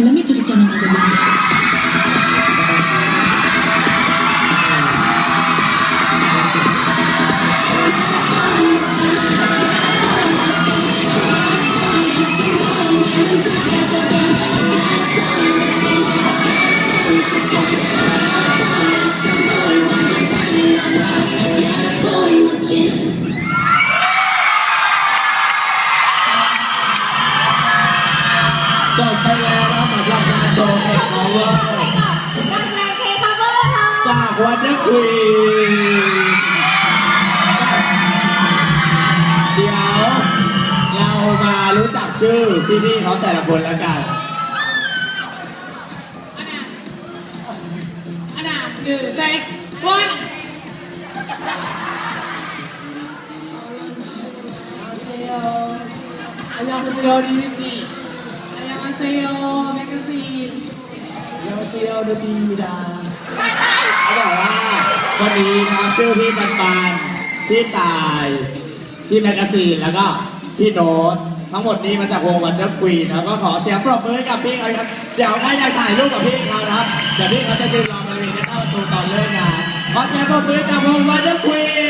Let me สำหรับงานโชว์เอ็ดพาวเวอร์ การแสดงเคคัฟเวอร์ค่ะ จากวันเดอร์ควีนเดี๋ยวเรามารู้จักชื่อพี่ๆเขาแต่ละคนแล้วกัน 하나, 둘, 셋, 원. 안녕하세요, 리미씨. ซโยแมกซีนโยเซลยวดูดีดาเขาบอกว่าวันนี้ครับชื่อพี่ปันปันพี่ตาย พี่แมกกาซีนแล้วก็พี่โดนทั้งหมดนี้มาจากวงวันเชฟควีนแล้วก็ขอเสียงปรบมือกับพี่เขาครับ เดี๋ยวถ้าอยากถ่ายรูปกับพี่เขาครับเดี๋ยวพี่เขาจะยืนรอบริเวณหน้าประตูตอนเลิกงานขอเสียงปรบมือกับวงวันเชฟควีน